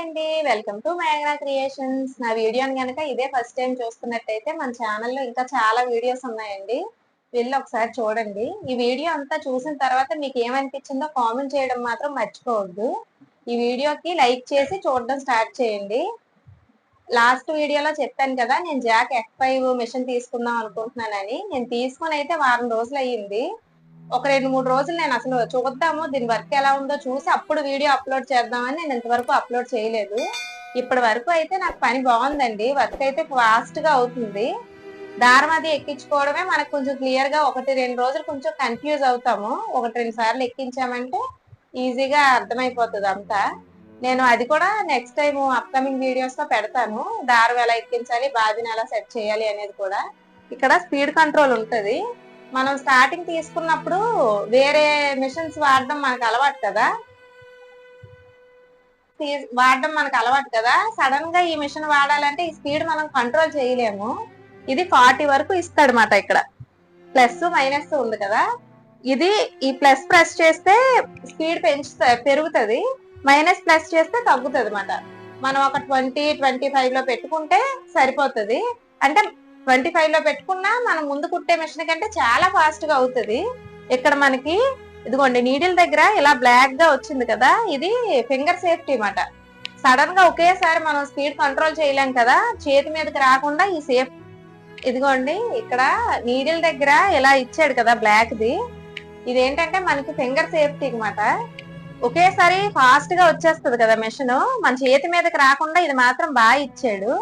అండి. Welcome to మేఘనా Creations. నా వీడియోని కనుక ఇదే ఫస్ట్ టైం చూస్తున్నట్టయితే మన ఛానల్లో ఇంకా చాలా వీడియోస్ ఉన్నాయండి. వెళ్ళి ఒకసారి చూడండి. ఈ వీడియో అంతా చూసిన తర్వాత మీకు ఏమనిపించిందో కామెంట్ చేయడం మాత్రం మర్చిపోవద్దు. ఈ వీడియోకి లైక్ చేసి చూడడం స్టార్ట్ చేయండి. లాస్ట్ వీడియోలో చెప్పాను కదా నేను జాక్ ఎఫ్ ఫైవ్ మిషన్ తీసుకుందాం అనుకుంటున్నానని. నేను తీసుకొని అయితే వారం రోజులు అయ్యింది ఒక రెండు మూడు రోజులు నేను అసలు చూద్దాము దీని వర్క్ ఎలా ఉందో చూసి అప్పుడు వీడియో అప్లోడ్ చేద్దామని నేను ఇంతవరకు అప్లోడ్ చేయలేదు. ఇప్పటి వరకు అయితే నాకు పని బాగుందండి. వర్క్ అయితే ఫాస్ట్గా అవుతుంది. దారం అది ఎక్కించుకోవడమే మనకు కొంచెం క్లియర్గా ఒకటి రెండు రోజులు కొంచెం కన్ఫ్యూజ్ అవుతాము. ఒకటి రెండు సార్లు ఎక్కించామంటే ఈజీగా అర్థమైపోతుంది అంతా. నేను అది కూడా నెక్స్ట్ టైం అప్కమింగ్ వీడియోస్లో పెడతాను. దారం ఎలా ఎక్కించాలి బాధిని ఎలా సెట్ చేయాలి అనేది కూడా. ఇక్కడ స్పీడ్ కంట్రోల్ ఉంటుంది. మనం స్టార్టింగ్ తీసుకున్నప్పుడు వేరే మిషన్స్ వాడడం మనకు అలవాటు కదా? వాడడం మనకు అలవాటు కదా? సడన్గా ఈ మిషన్ వాడాలంటే ఈ స్పీడ్ మనం కంట్రోల్ చేయలేము. ఇది ఫార్టీ వరకు ఇస్తాడనమాట ఇక్కడ. ప్లస్ మైనస్ ఉంది కదా? ఇది ఈ ప్లస్ ప్రెస్ చేస్తే స్పీడ్ పెంచుతా పెరుగుతుంది. మైనస్ ప్లస్ చేస్తే తగ్గుతుంది అనమాట మనం ఒక ట్వంటీ ట్వంటీ ఫైవ్లో పెట్టుకుంటే సరిపోతుంది. అంటే ట్వంటీ ఫైవ్లో పెట్టుకున్నా మనం ముందు కుట్టే మిషన్ కంటే చాలా ఫాస్ట్గా అవుతుంది. ఇక్కడ మనకి ఇదిగోండి నీడిల్ దగ్గర ఇలా బ్లాక్గా వచ్చింది కదా ఇది ఫింగర్ సేఫ్టీ అనమాట సడన్గా ఒకేసారి మనం స్పీడ్ కంట్రోల్ చేయలేం కదా చేతి మీదకి రాకుండా ఈ సేఫ్ ఇదిగోండి ఇక్కడ నీడిల్ దగ్గర ఇలా ఇచ్చాడు కదా బ్లాక్ ది. ఇదేంటంటే మనకి ఫింగర్ సేఫ్టీ అన్నమాట ఒకేసారి ఫాస్ట్గా వచ్చేస్తుంది కదా మెషిన్ మన చేతి మీదకి రాకుండా ఇది మాత్రం బాగా ఇచ్చాడు.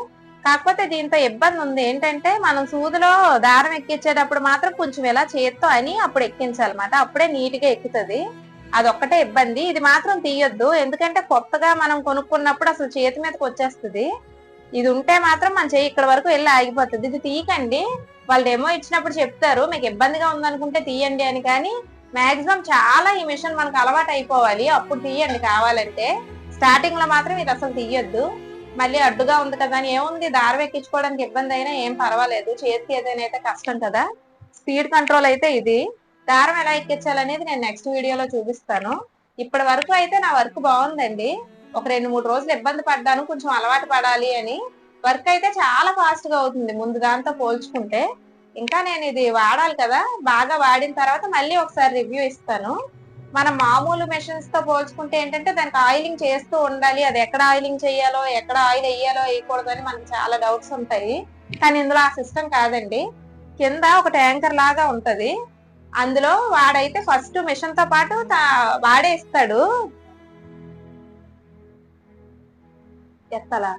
కాకపోతే దీంతో ఇబ్బంది ఉంది. ఏంటంటే మనం సూదిలో దారం ఎక్కించేటప్పుడు మాత్రం కొంచెం ఇలా చేత్తో అని అప్పుడు ఎక్కించాలన్నమాట. అప్పుడే నీట్గా ఎక్కుతుంది. అదొక్కటే ఇబ్బంది. ఇది మాత్రం తీయొద్దు. ఎందుకంటే కొత్తగా మనం కొనుక్కున్నప్పుడు అసలు చేతి మీదకి వచ్చేస్తుంది. ఇది ఉంటే మాత్రం మన చేయి ఇక్కడ వరకు వెళ్ళి ఆగిపోతుంది. ఇది తీయకండి. వాళ్ళు డెమో ఇచ్చినప్పుడు చెప్తారు. మీకు ఇబ్బందిగా ఉందనుకుంటే తీయండి అని. కానీ మాక్సిమం చాలా ఈ మిషన్ మనకు అలవాటు అయిపోవాలి అప్పుడు తీయండి కావాలంటే. స్టార్టింగ్లో మాత్రం ఇది అసలు తీయొద్దు. మళ్ళీ అడ్డుగా ఉంది కదా అని ఏముంది? దారం ఎక్కించుకోవడానికి ఇబ్బంది అయినా ఏం పర్వాలేదు. చేతికి ఏదైనా అయితే కష్టం కదా. స్పీడ్ కంట్రోల్ అయితే ఇది. దారం ఎలా ఎక్కించాలనేది నేను నెక్స్ట్ వీడియోలో చూపిస్తాను. ఇప్పటి వరకు అయితే నా వర్క్ బాగుందండి. ఒక రెండు మూడు రోజులు ఇబ్బంది పడ్డాను. కొంచెం అలవాటు పడాలి అని. వర్క్ అయితే చాలా ఫాస్ట్గా అవుతుంది. ముందు దాంతో పోల్చుకుంటే. ఇంకా నేను ఇది వాడాలి కదా. బాగా వాడిన తర్వాత మళ్ళీ ఒకసారి రివ్యూ ఇస్తాను. మనం మామూలు మెషిన్స్తో పోల్చుకుంటే ఏంటంటే దానికి ఆయిలింగ్ చేస్తూ ఉండాలి. అది ఎక్కడ ఆయిలింగ్ చేయాలో ఎక్కడ ఆయిల్ వేయాలో వేయకూడదు అని మనకి చాలా డౌట్స్ ఉంటాయి. కానీ ఇందులో ఆ సిస్టమ్ కాదండి. కింద ఒక ట్యాంకర్ లాగా ఉంటది. అందులో వాడైతే ఫస్ట్ మిషన్తో పాటు తా- వాడే ఇస్తాడు ఎత్తలా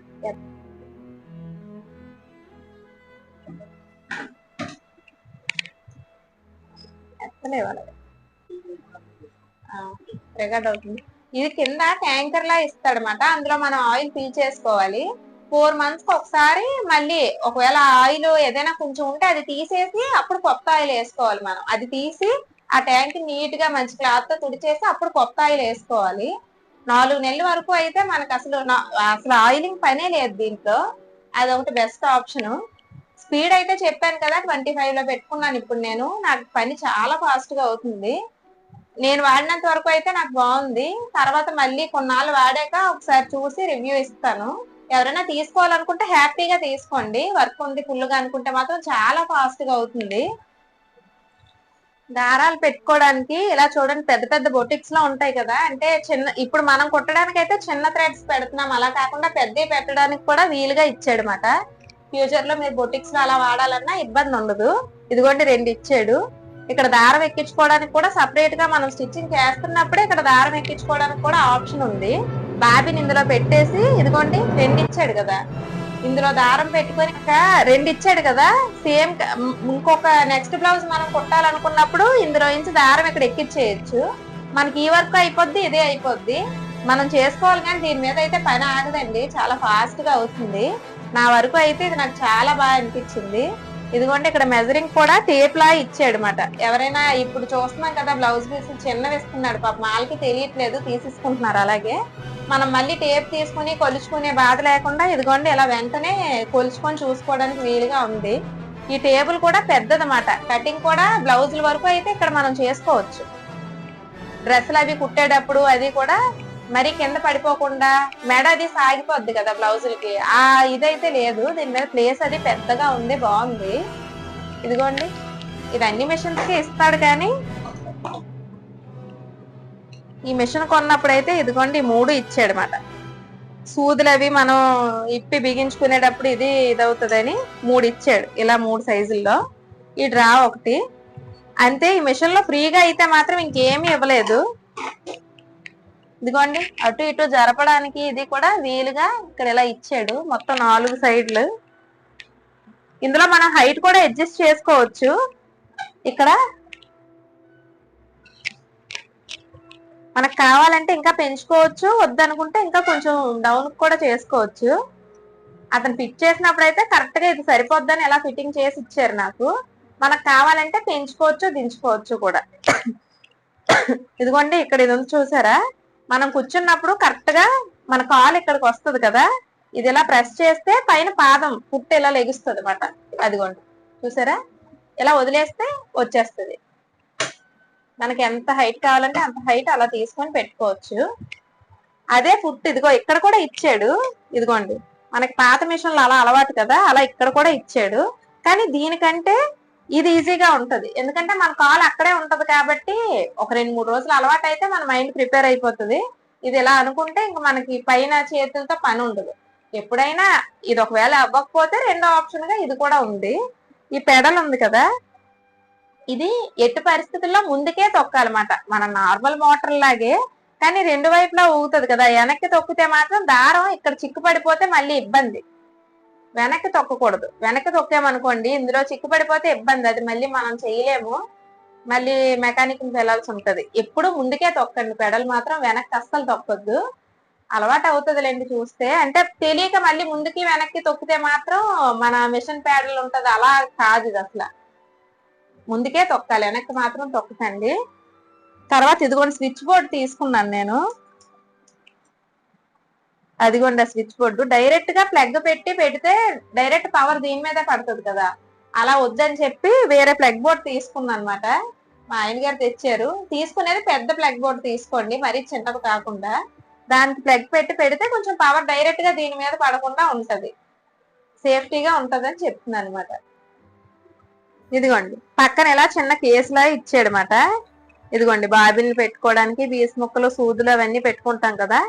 ఎత్తలే అవుతుంది ఇది కింద ట్యాంకర్ లా ఇస్తాడనమాట అందులో మనం ఆయిల్ ఫిల్ చేసుకోవాలి. ఫోర్ మంత్స్కి ఒకసారి మళ్ళీ ఒకవేళ ఆయిల్ ఏదైనా కొంచెం ఉంటే అది తీసేసి అప్పుడు కొత్త ఆయిల్ వేసుకోవాలి మనం. అది తీసి ఆ ట్యాంక్ నీట్గా మంచి క్లాత్తో తుడిచేసి అప్పుడు కొత్త ఆయిల్ వేసుకోవాలి. నాలుగు నెలల వరకు అయితే మనకు అసలు నా- అసలు ఆయిలింగ్ పనే లేదు దీంట్లో. అది ఒకటి బెస్ట్ ఆప్షన్ స్పీడ్ అయితే చెప్పాను కదా ట్వంటీ ఫైవ్లో పెట్టుకున్నాను. ఇప్పుడు నేను నాకు పని చాలా ఫాస్ట్గా అవుతుంది. నేను వాడినంత వరకు అయితే నాకు బాగుంది. తర్వాత మళ్ళీ కొన్నాళ్ళు వాడాక ఒకసారి చూసి రివ్యూ ఇస్తాను. ఎవరైనా తీసుకోవాలనుకుంటే హ్యాపీగా తీసుకోండి. వర్క్ ఉంది ఫుల్గా అనుకుంటే మాత్రం చాలా ఫాస్ట్గా అవుతుంది. దారాలు పెట్టుకోవడానికి ఇలా చూడండి పెద్ద పెద్ద బొటిక్స్లో ఉంటాయి కదా. అంటే చిన్న ఇప్పుడు మనం కుట్టడానికి అయితే చిన్న థ్రెడ్స్ పెడుతున్నాం. అలా కాకుండా పెద్దవి పెట్టడానికి కూడా వీలుగా ఇచ్చాడు అనమాట ఫ్యూచర్లో మీరు బొటిక్స్ అలా వాడాలన్నా ఇబ్బంది ఉండదు ఇదిగోండి రెండు ఇచ్చాడు. ఇక్కడ దారం ఎక్కించుకోవడానికి కూడా సపరేట్గా మనం స్టిచ్చింగ్ చేస్తున్నప్పుడే ఇక్కడ దారం ఎక్కించుకోవడానికి కూడా ఆప్షన్ ఉంది. బాబిని ఇందులో పెట్టేసి ఇదిగోండి రెండు ఇచ్చాడు కదా. ఇందులో దారం పెట్టుకొని ఇంకా రెండు ఇచ్చాడు కదా. సేమ్ ఇంకొక నెక్స్ట్ బ్లౌజ్ మనం కుట్టాలనుకున్నప్పుడు ఇందులో నుంచి దారం ఇక్కడ ఎక్కించేయచ్చు మనకి ఈ వర్క్ అయిపోద్ది ఇదే అయిపోద్ది. మనం చేసుకోవాలి కానీ దీని మీద అయితే పని ఆగదండి. చాలా ఫాస్ట్గా అవుతుంది. నా వరకు అయితే ఇది నాకు చాలా బాగా అనిపించింది. ఇదిగోండి ఇక్కడ మెజరింగ్ కూడా టేప్ లా ఎవరైనా ఇప్పుడు చూస్తున్నాం కదా బ్లౌజ్ పీస్ చిన్నవి ఇస్తున్నాడు పాప వాళ్ళకి తెలియట్లేదు తీసేసుకుంటున్నారు అలాగే. మనం మళ్ళీ టేప్ తీసుకుని కొలుచుకునే బాధ లేకుండా ఇదిగోండి ఇలా వెంటనే కొలుచుకొని చూసుకోవడానికి వీలుగా ఉంది. ఈ టేబుల్ కూడా పెద్దదన్నమాట. కటింగ్ కూడా బ్లౌజుల వరకు అయితే ఇక్కడ మనం చేసుకోవచ్చు. డ్రెస్సులు అవి కుట్టేటప్పుడు అది కూడా మరి కింద పడిపోకుండా మెడ అది సాగిపోద్ది కదా బ్లౌజులకి. ఆ ఇదైతే లేదు దీని మీద ప్లేస్ అది పెద్దగా ఉంది బాగుంది. ఇదిగోండి ఇది అన్ని మిషన్స్కి ఇస్తాడు కానీ ఈ మిషన్ కొన్నప్పుడు అయితే ఇదిగోండి మూడు ఇచ్చాడు అనమాట సూదులు అవి మనం ఇప్పి బిగించుకునేటప్పుడు ఇది ఇదవుతుందని మూడు ఇచ్చాడు ఇలా మూడు సైజుల్లో ఈ డ్రా ఒకటి. అంతే ఈ మిషన్లో ఫ్రీగా అయితే మాత్రం ఇంకేమీ ఇవ్వలేదు. ఇదిగోండి అటు ఇటు జరపడానికి ఇది కూడా వీలుగా ఇక్కడ ఇలా ఇచ్చాడు మొత్తం నాలుగు సైడ్లు. ఇందులో మనం హైట్ కూడా అడ్జస్ట్ చేసుకోవచ్చు. ఇక్కడ మనకు కావాలంటే ఇంకా పెంచుకోవచ్చు వద్దనుకుంటే ఇంకా కొంచెం డౌన్ కూడా చేసుకోవచ్చు. అతను ఫిట్ చేసినప్పుడు అయితే కరెక్ట్గా ఇది సరిపోద్దని ఎలా ఫిట్టింగ్ చేసి ఇచ్చారు నాకు. మనకు కావాలంటే పెంచుకోవచ్చు దించుకోవచ్చు కూడా. ఇదిగోండి ఇక్కడ ఇది ఉంది చూసారా? మనం కూర్చున్నప్పుడు కరెక్ట్గా మన కాలు ఇక్కడికి వస్తుంది కదా? ఇది ఇలా ప్రెస్ చేస్తే పైన పాదం పుట్టు ఇలా లెగుస్తుంది అనమాట అదిగోండి. చూసారా? ఇలా వదిలేస్తే వచ్చేస్తుంది. మనకి ఎంత హైట్ కావాలంటే అంత హైట్ అలా తీసుకొని పెట్టుకోవచ్చు. అదే ఫుట్ ఇదిగో ఇక్కడ కూడా ఇచ్చాడు. ఇదిగోండి. మనకి పాత మిషన్లు అలా అలవాటు కదా? అలా ఇక్కడ కూడా ఇచ్చాడు. కానీ దీనికంటే ఇది ఈజీగా ఉంటది. ఎందుకంటే మన కాల్ అక్కడే ఉంటది కాబట్టి ఒక రెండు మూడు రోజులు అలవాటు అయితే మన మైండ్ ప్రిపేర్ అయిపోతుంది. ఇది ఇలా అనుకుంటే ఇంక మనకి పైన చేతులతో పని ఉండదు. ఎప్పుడైనా ఇది ఒకవేళ అవ్వకపోతే రెండో ఆప్షన్గా ఇది కూడా ఉంది. ఈ పెడల్ ఉంది కదా? ఇది ఎట్టి పరిస్థితుల్లో ముందుకే తొక్కాలన్నమాట. మన నార్మల్ మోటార్ లాగే. కానీ రెండు వైపులా ఊగుతుంది కదా? వెనక్కి తొక్కితే మాత్రం దారం ఇక్కడ చిక్కు పడిపోతే మళ్ళీ ఇబ్బంది. వెనక్కి తొక్కకూడదు. వెనక్కి తొక్కామనుకోండి ఇందులో చిక్కుపడిపోతే ఇబ్బంది. అది మళ్ళీ మనం చేయలేము. మళ్ళీ మెకానిక్ వెళ్ళాల్సి ఉంటుంది. ఎప్పుడు ముందుకే తొక్కండి. పెడలు మాత్రం వెనక్కి అస్సలు తొక్కొద్దు. అలవాటు అవుతుందిలేండి చూస్తే. అంటే తెలియక మళ్ళీ ముందుకి వెనక్కి తొక్కితే మాత్రం మన మిషన్ ప్యాడల్ ఉంటుంది. అలా కాదు ఇది అసలు. ముందుకే తొక్కాలి. వెనక్కి మాత్రం తొక్కకండి. తర్వాత ఇదిగోండి స్విచ్ బోర్డ్ తీసుకున్నాను నేను. అదిగోండి ఆ స్విచ్ బోర్డు. డైరెక్ట్గా ప్లగ్ పెట్టి పెడితే డైరెక్ట్ పవర్ దీని మీదే పడుతుంది కదా. అలా వద్దని చెప్పి వేరే ప్లగ్ బోర్డ్ తీసుకున్నాను అనమాట మా ఆయన గారు తెచ్చారు. తీసుకునేది పెద్ద ప్లగ్ బోర్డ్ తీసుకోండి. మరీ చిన్నది కాకుండా దానికి ప్లగ్ పెట్టి పెడితే కొంచెం పవర్ డైరెక్ట్గా దీని మీద పడకుండా ఉంటది. సేఫ్టీగా ఉంటదని చెప్తున్నాను అనమాట ఇదిగోండి. పక్కన ఇలా చిన్న కేసులా ఇచ్చాడనమాట ఇదిగోండి బాబిన్లు పెట్టుకోవడానికి బీస్ ముక్కలు సూదులు అవన్నీ పెట్టుకుంటాం కదా.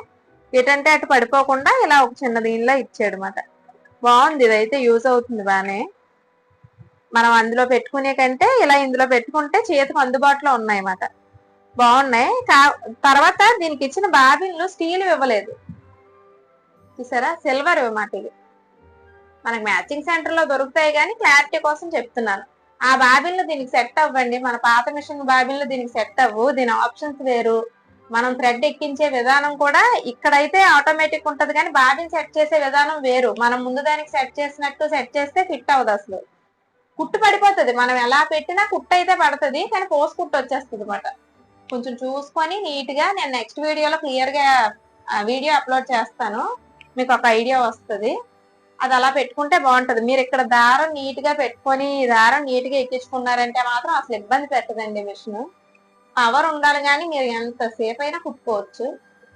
ఎటంటే అటు పడిపోకుండా ఇలా ఒక చిన్న దీనిలో ఇచ్చాడు అనమాట బాగుంది ఇదైతే యూజ్ అవుతుంది బానే. మనం అందులో పెట్టుకునే కంటే ఇలా ఇందులో పెట్టుకుంటే చేతికి అందుబాటులో ఉన్నాయి అన్నమాట బాగున్నాయి. కా- తర్వాత దీనికి ఇచ్చిన బాబిన్లు స్టీల్ ఇవ్వలేదు. చూసారా? సిల్వర్ ఇవ్వమాట ఇది మనకి మ్యాచింగ్ సెంటర్లో దొరుకుతాయి కానీ క్లారిటీ కోసం చెప్తున్నాను. ఆ బాబిన్లు దీనికి సెట్ అవ్వండి. మన పాత మిషన్ బాబిన్లు దీనికి సెట్ అవ్వు. దీని ఆప్షన్స్ వేరు. మనం థ్రెడ్ ఎక్కించే విధానం కూడా ఇక్కడైతే ఆటోమేటిక్ ఉంటది కానీ బాబిన్ సెట్ చేసే విధానం వేరు. మనం ముందు దానికి సెట్ చేసినట్టు సెట్ చేస్తే ఫిట్ అవ్వదు అసలు. కుట్టు పడిపోతుంది. మనం ఎలా పెట్టినా కుట్టు అయితే పడుతుంది కానీ పోస్ కుట్టు వచ్చేస్తుంది అనమాట కొంచెం చూసుకొని నీట్గా నేను నెక్స్ట్ వీడియోలో క్లియర్గా వీడియో అప్లోడ్ చేస్తాను. మీకు ఒక ఐడియా వస్తుంది. అది అలా పెట్టుకుంటే బాగుంటది. మీరు ఇక్కడ దారం నీట్గా పెట్టుకొని దారం నీట్గా ఎక్కించుకున్నారంటే మాత్రం అసలు ఇబ్బంది పెట్టదండి మిషన్. పవర్ ఉండాలి కానీ మీరు ఎంత సేఫ్ అయినా కుట్టుకోవచ్చు.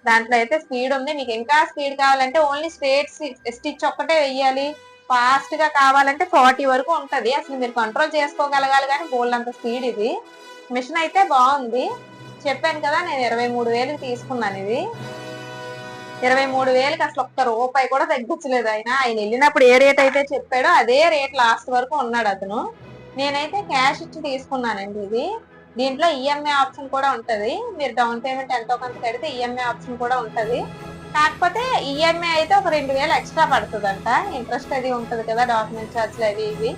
దాంట్లో అయితే స్పీడ్ ఉంది. మీకు ఇంకా స్పీడ్ కావాలంటే ఓన్లీ స్ట్రేట్ స్టిచ్ ఒక్కటే వెయ్యాలి. ఫాస్ట్గా కావాలంటే ఫార్టీ వరకు ఉంటది. అసలు మీరు కంట్రోల్ చేసుకోగలగాలి కానీ బోల్డ్ అంత స్పీడ్ ఇది. మిషన్ అయితే బాగుంది. చెప్పాను కదా నేను ఇరవై మూడు వేలు తీసుకున్నాను ఇది. ఇరవై మూడు వేలకి అసలు ఒక్క రూపాయి కూడా తగ్గించలేదు ఆయన. ఆయన వెళ్ళినప్పుడు ఏ రేట్ అయితే చెప్పాడో అదే రేట్ లాస్ట్ వరకు ఉన్నాడు అతను. నేనైతే క్యాష్ ఇచ్చి తీసుకున్నానండి ఇది. దీంట్లో ఈఎంఐ ఆప్షన్ కూడా ఉంటుంది. మీరు డౌన్ పేమెంట్ ఎంతో కొంత కడితే ఈఎంఐ ఆప్షన్ కూడా ఉంటుంది. కాకపోతే ఈఎంఐ అయితే ఒక రెండు వేలు ఎక్స్ట్రా పడుతుందంట. ఇంట్రెస్ట్ అది ఉంటుంది కదా డాక్యుమెంట్ ఛార్జ్లు అవి ఇవి.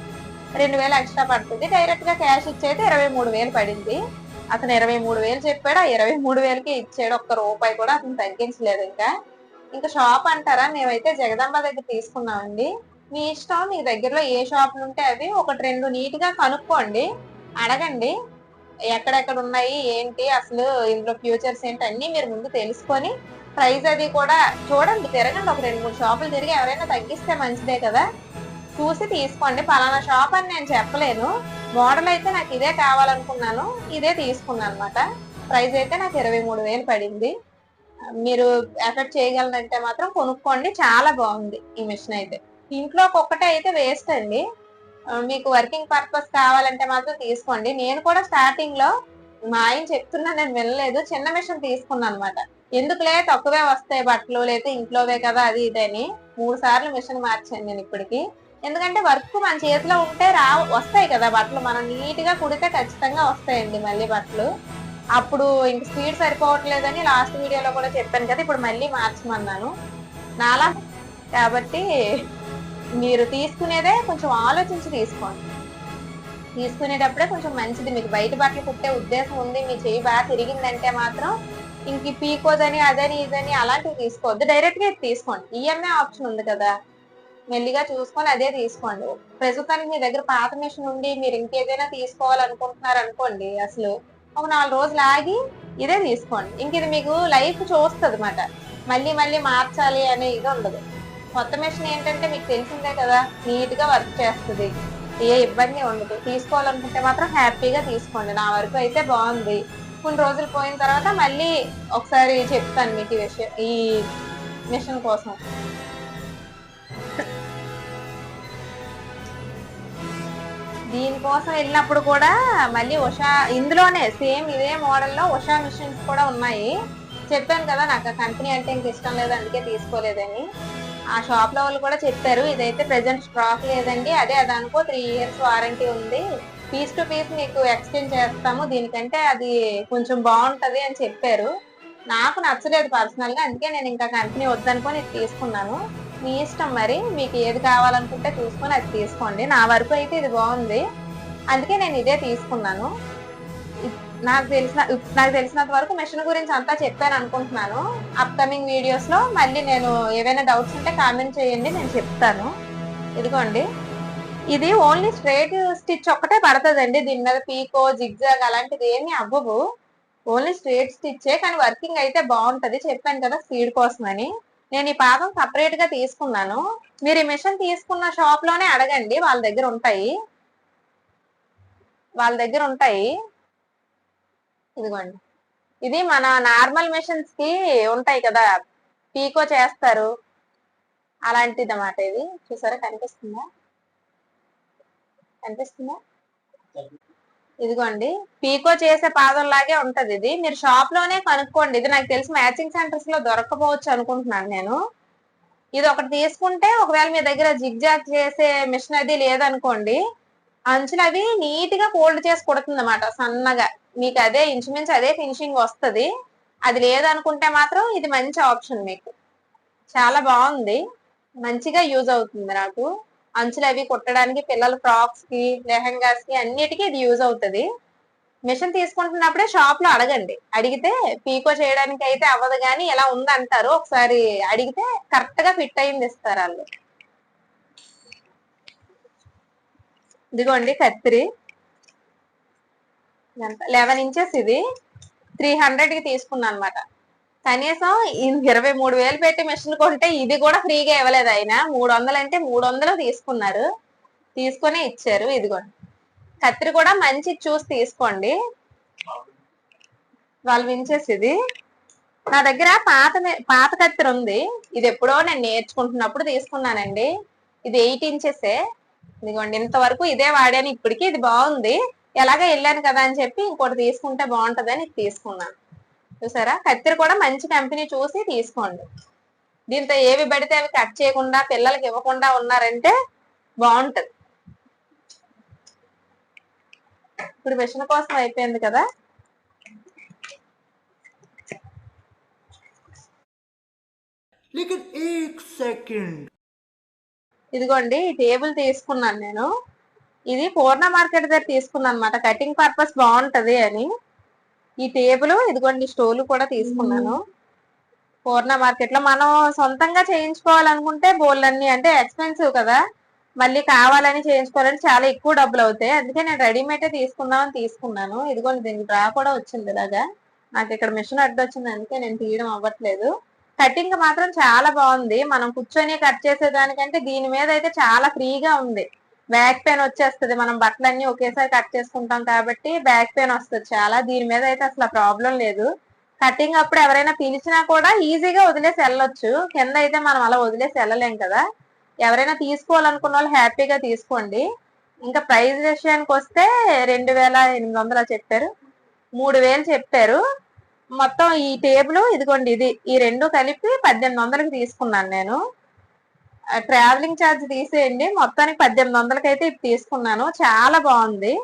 రెండు వేలు ఎక్స్ట్రా పడుతుంది. డైరెక్ట్గా క్యాష్ ఇచ్చేది ఇరవై మూడు వేలు పడింది. అతను ఇరవై మూడు వేలు చెప్పాడు. ఆ ఇరవై మూడు వేలకి ఇచ్చాడు. ఒక్క రూపాయి కూడా అతను తగ్గించలేదు ఇంకా. ఇంకా షాప్ అంటారా? మేమైతే జగదాంబ దగ్గర తీసుకున్నామండి. మీ ఇష్టం మీ దగ్గరలో ఏ షాపులు ఉంటే అవి ఒకటి రెండు నీట్గా కనుక్కోండి. అడగండి. ఎక్కడెక్కడ ఉన్నాయి ఏంటి అసలు ఇందులో ఫ్యూచర్స్ ఏంటి అన్ని మీరు ముందు తెలుసుకొని ప్రైస్ అది కూడా చూడండి తిరగండి. ఒక రెండు మూడు షాపులు తిరిగి ఎవరైనా తగ్గిస్తే మంచిదే కదా. చూసి తీసుకోండి. పలానా షాప్ అని నేను చెప్పలేను. మోడల్ అయితే నాకు ఇదే కావాలనుకున్నాను. ఇదే తీసుకున్నాను అనమాట ప్రైస్ అయితే నాకు ఇరవై మూడు వేలు పడింది. మీరు ఎఫెక్ట్ చేయగలనంటే మాత్రం కొనుక్కోండి. చాలా బాగుంది ఈ మిషన్ అయితే. ఇంట్లో ఒక్కటే అయితే వేస్ట్ అండి. మీకు వర్కింగ్ పర్పస్ కావాలంటే మాత్రం తీసుకోండి. నేను కూడా స్టార్టింగ్లో మా ఆయన చెప్తున్నా నేను వెళ్ళలేదు చిన్న మిషన్ తీసుకున్నాను అనమాట ఎందుకులే? తక్కువే వస్తాయి బట్టలు లేదా ఇంట్లోవే కదా అది ఇది అని మూడు సార్లు మిషన్ మార్చాను నేను ఇప్పటికి. ఎందుకంటే వర్క్ మన చేతిలో ఉంటే రా వస్తాయి కదా బట్టలు. మనం నీట్గా కుడితే ఖచ్చితంగా వస్తాయండి మళ్ళీ బట్టలు. అప్పుడు ఇంక స్పీడ్ సరిపోవట్లేదని లాస్ట్ వీడియోలో కూడా చెప్పాను కదా ఇప్పుడు మళ్ళీ మార్చమన్నాను. నాలా? కాబట్టి మీరు తీసుకునేదే కొంచెం ఆలోచించి తీసుకోండి. తీసుకునేటప్పుడే కొంచెం మంచిది. మీకు బయట బట్టలు కుట్టే ఉద్దేశం ఉంది. మీ చేయి బాగా తిరిగిందంటే మాత్రం ఇంక పీకోదని అదని ఇదని అలాంటివి తీసుకోవద్దు. డైరెక్ట్గా ఇది తీసుకోండి ఈఎంఐ ఆప్షన్ ఉంది కదా. మెల్లిగా చూసుకొని అదే తీసుకోండి. ప్రస్తుతానికి మీ దగ్గర పాత మిషన్ ఉండి మీరు ఇంకేదైనా తీసుకోవాలనుకుంటున్నారు అనుకోండి అసలు ఒక నాలుగు రోజులు ఆగి ఇదే తీసుకోండి. ఇంక ఇది మీకు లైఫ్ చూస్తుంది అన్నమాట మళ్ళీ మళ్ళీ మార్చాలి అనే ఇది ఉండదు. కొత్త మిషన్ ఏంటంటే మీకు తెలిసిందే కదా నీట్గా వర్క్ చేస్తుంది. ఏ ఇబ్బంది ఉండదు. తీసుకోవాలనుకుంటే మాత్రం హ్యాపీగా తీసుకోండి. నా వరకు అయితే బాగుంది. కొన్ని రోజులు పోయిన తర్వాత మళ్ళీ ఒకసారి చెప్తాను మీకు ఈ విషయం ఈ మిషన్ కోసం. దీనికోసం వెళ్ళినప్పుడు కూడా మళ్ళీ ఉషా ఇందులోనే సేమ్ ఇదే మోడల్లో ఉషా మిషన్స్ కూడా ఉన్నాయి. చెప్పాను కదా నాకు ఆ కంపెనీ అంటే ఇంక ఇష్టం లేదు అందుకే తీసుకోలేదని. ఆ షాప్లో వాళ్ళు కూడా చెప్పారు ఇదైతే ప్రెసెంట్ స్టాక్ లేదండి అదే అదనుకో త్రీ ఇయర్స్ వారంటీ ఉంది. పీస్ టు పీస్ మీకు ఎక్స్చేంజ్ చేస్తాము దీనికంటే అది కొంచెం బాగుంటది అని చెప్పారు. నాకు నచ్చలేదు పర్సనల్గా అందుకే నేను ఇంకా కంపెనీ వద్దనుకొని ఇది తీసుకున్నాను. మీ ఇష్టం మరి మీకు ఏది కావాలనుకుంటే చూసుకొని అది తీసుకోండి. నా వరకు అయితే ఇది బాగుంది. అందుకే నేను ఇదే తీసుకున్నాను. నాకు తెలిసిన నాకు తెలిసినంత వరకు మెషిన్ గురించి అంతా చెప్పాను అనుకుంటున్నాను. అప్కమింగ్ వీడియోస్లో మళ్ళీ నేను ఏవైనా డౌట్స్ ఉంటే కామెంట్ చేయండి నేను చెప్తాను. ఇదిగోండి. ఇది ఓన్లీ స్ట్రైట్ స్టిచ్ ఒక్కటే పడుతుందండి. దీని మీద పీకో జిగ్జాగ్ అలాంటిది ఏమీ అవ్వవు. ఓన్లీ స్ట్రైట్ స్టిచ్చే కానీ వర్కింగ్ అయితే బాగుంటది. చెప్పాను కదా స్పీడ్ కోసం అని నేను ఈ పాపం సపరేట్గా తీసుకున్నాను. మీరు ఈ మిషన్ తీసుకున్న షాప్లోనే అడగండి. వాళ్ళ దగ్గర ఉంటాయి. వాళ్ళ దగ్గర ఉంటాయి. ఇదిగోండి. ఇది మన నార్మల్ మిషన్స్కి ఉంటాయి కదా పీకో చేస్తారు. అలాంటిది అన్నమాట ఇది. చూసారా కనిపిస్తుందా? కనిపిస్తుందా? ఇదిగోండి. పీకో చేసే పాదం లాగే ఉంటది ఇది. మీరు షాప్లోనే కనుక్కోండి. ఇది నాకు తెలిసి మ్యాచింగ్ సెంటర్స్లో దొరకపోవచ్చు అనుకుంటున్నాను నేను. ఇది ఒకటి తీసుకుంటే ఒకవేళ మీ దగ్గర జిగ్జాగ్ చేసే మిషన్ అది లేదనుకోండి అంచులు అవి నీట్గా ఫోల్డ్ చేసి కుడుతుంది అన్నమాట సన్నగా. మీకు అదే ఇంచుమించు అదే ఫినిషింగ్ వస్తుంది. అది లేదనుకుంటే మాత్రం ఇది మంచి ఆప్షన్ మీకు. చాలా బాగుంది. మంచిగా యూజ్ అవుతుంది నాకు. అంచులు అవి కుట్టడానికి పిల్లల ఫ్రాక్స్కి లెహంగాస్కి అన్నిటికీ ఇది యూజ్ అవుతుంది. మిషన్ తీసుకుంటున్నప్పుడే షాప్లో అడగండి. అడిగితే పీకో చేయడానికి అయితే అవ్వదు కానీ ఎలా ఉంది అంటారు ఒకసారి అడిగితే కరెక్ట్గా ఫిట్ అయింది ఇస్తారు వాళ్ళు. ఇదిగోండి కత్తిరి లెవెన్ ఇంచెస్ ఇది. త్రీ హండ్రెడ్కి తీసుకున్నా అనమాట కనీసం ఇరవై మూడు వేలు పెట్టి మిషన్ కొంటే ఇది కూడా ఫ్రీగా ఇవ్వలేదు ఆయన. మూడు వందలు అంటే మూడు వందలు తీసుకున్నారు. తీసుకొని ఇచ్చారు ఇదిగోండి. కత్తిరి కూడా మంచి చూసి తీసుకోండి. ట్వెల్వ్ ఇంచెస్ ఇది. నా దగ్గర పాత పాత కత్తిరి ఉంది. ఇది ఎప్పుడో నేను నేర్చుకుంటున్నప్పుడు తీసుకున్నానండి. ఇది ఎయిట్ ఇంచెసే. ఇదిగోండి ఇంతవరకు ఇదే వాడాను. ఇప్పటికి ఇది బాగుంది. ఎలాగ వెళ్ళాను కదా అని చెప్పి ఇంకోటి తీసుకుంటే బాగుంటుందని తీసుకున్నాను. చూసారా? కత్తిరి కూడా మంచి కంపెనీ చూసి తీసుకోండి. దీంతో ఏవి పడితే అవి కట్ చేయకుండా పిల్లలకి ఇవ్వకుండా ఉన్నారంటే బాగుంటది. ఇప్పుడు మిషన్ కోసం అయిపోయింది కదా? ఇదిగోండి టేబుల్ తీసుకున్నాను నేను. ఇది పూర్ణ మార్కెట్ దగ్గర తీసుకున్నాను అనమాట కటింగ్ పర్పస్ బాగుంటది అని. ఈ టేబుల్ ఇదిగోండి స్టోలు కూడా తీసుకున్నాను. పూర్ణ మార్కెట్లో మనం సొంతంగా చేయించుకోవాలనుకుంటే బోల్ అన్ని అంటే ఎక్స్పెన్సివ్ కదా. మళ్ళీ కావాలని చేయించుకోవాలంటే చాలా ఎక్కువ డబ్బులు అవుతాయి. అందుకే నేను రెడీమేడ్ తీసుకుందామని తీసుకున్నాను. ఇదిగోండి దీనికి డ్రా కూడా వచ్చింది ఇలాగా. నాకు ఇక్కడ మిషన్ అడ్డు వచ్చింది అందుకే నేను తీయడం అవ్వట్లేదు. కటింగ్ మాత్రం చాలా బాగుంది. మనం కూర్చొని కట్ చేసేదానికంటే దీని మీద అయితే చాలా ఫ్రీగా ఉంది. బ్యాక్ పెయిన్ వచ్చేస్తుంది. మనం బట్టలన్నీ ఒకేసారి కట్ చేసుకుంటాం కాబట్టి బ్యాక్ పెయిన్ వస్తుంది చాలా. దీని మీద అయితే అసలు ప్రాబ్లం లేదు. కటింగ్ అప్పుడు ఎవరైనా పిలిచినా కూడా ఈజీగా వదిలేసి వెళ్ళొచ్చు. కింద అయితే మనం అలా వదిలేసి వెళ్ళలేం కదా. ఎవరైనా తీసుకోవాలనుకున్న వాళ్ళు హ్యాపీగా తీసుకోండి. ఇంకా ప్రైస్ విషయానికి వస్తే రెండు వేల ఎనిమిది వందలు చెప్పారు. మూడు వేలు చెప్పారు. మొత్తం ఈ టేబుల్ ఇదిగోండి ఇది. ఈ రెండు కలిపి పద్దెనిమిది వందలకి తీసుకున్నాను నేను. ట్రావెలింగ్ ఛార్జ్ తీసేయండి. మొత్తానికి పద్దెనిమిది వందలకి అయితే ఇది తీసుకున్నాను. చాలా బాగుంది.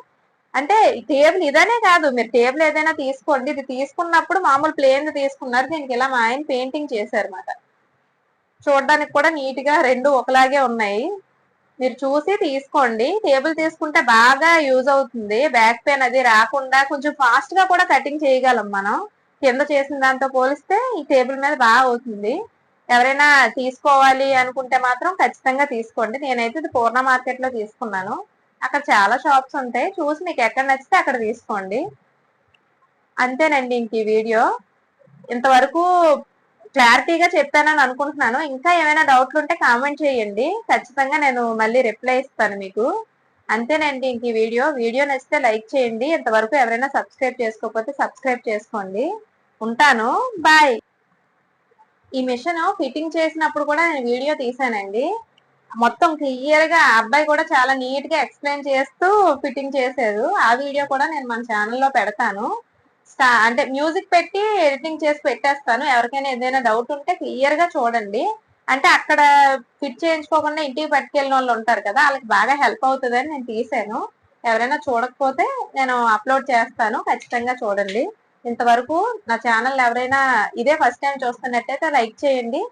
అంటే టేబుల్ ఇదనే కాదు. మీరు టేబుల్ ఏదైనా తీసుకోండి. ఇది తీసుకున్నప్పుడు మామూలు ప్లేన్ తీసుకున్నారు. దీనికి ఇలా మా ఆయన పెయింటింగ్ చేశారు అనమాట చూడడానికి కూడా నీట్గా రెండు ఒకలాగే ఉన్నాయి. మీరు చూసి తీసుకోండి. టేబుల్ తీసుకుంటే బాగా యూజ్ అవుతుంది. బ్యాక్ పెయిన్ అది రాకుండా కొంచెం ఫాస్ట్గా కూడా కటింగ్ చేయగలం మనం. కింద చేసిన దాంతో పోలిస్తే ఈ టేబుల్ మీద బాగా అవుతుంది. ఎవరైనా తీసుకోవాలి అనుకుంటే మాత్రం ఖచ్చితంగా తీసుకోండి. నేనైతే ఇది పూర్ణ మార్కెట్లో తీసుకున్నాను. అక్కడ చాలా షాప్స్ ఉంటాయి. చూసి మీకు ఎక్కడ నచ్చితే అక్కడ తీసుకోండి. అంతేనండి ఇంక ఈ వీడియో. ఇంతవరకు క్లారిటీగా చెప్పానని అనుకుంటున్నాను. ఇంకా ఏమైనా డౌట్లు ఉంటే కామెంట్ చేయండి. ఖచ్చితంగా నేను మళ్ళీ రిప్లై ఇస్తాను మీకు. అంతేనండి ఇంక ఈ వీడియో. వీడియో నచ్చితే లైక్ చేయండి. ఇంతవరకు ఎవరైనా సబ్స్క్రైబ్ చేసుకోకపోతే సబ్స్క్రైబ్ చేసుకోండి. ఉంటాను. బాయ్. ఈ మిషన్ ఫిట్టింగ్ చేసినప్పుడు కూడా నేను వీడియో తీసానండి మొత్తం క్లియర్గా అబ్బాయి కూడా చాలా నీట్గా ఎక్స్ప్లెయిన్ చేస్తూ ఫిట్టింగ్ చేశారు. ఆ వీడియో కూడా నేను మన ఛానల్లో పెడతాను. స్టా- అంటే మ్యూజిక్ పెట్టి ఎడిటింగ్ చేసి పెట్టేస్తాను. ఎవరికైనా ఏదైనా డౌట్ ఉంటే క్లియర్గా చూడండి. అంటే అక్కడ ఫిట్ చేయించుకోకుండా ఇంటికి పట్టుకెళ్ళిన వాళ్ళు ఉంటారు కదా వాళ్ళకి బాగా హెల్ప్ అవుతుందని నేను తీసాను ఎవరైనా చూడకపోతే నేను అప్లోడ్ చేస్తాను. ఖచ్చితంగా చూడండి. ఇంతవరకు నా ఛానల్ ఎవరైనా ఇదే ఫస్ట్ టైం చూస్తున్నట్టయితే లైక్ చేయండి.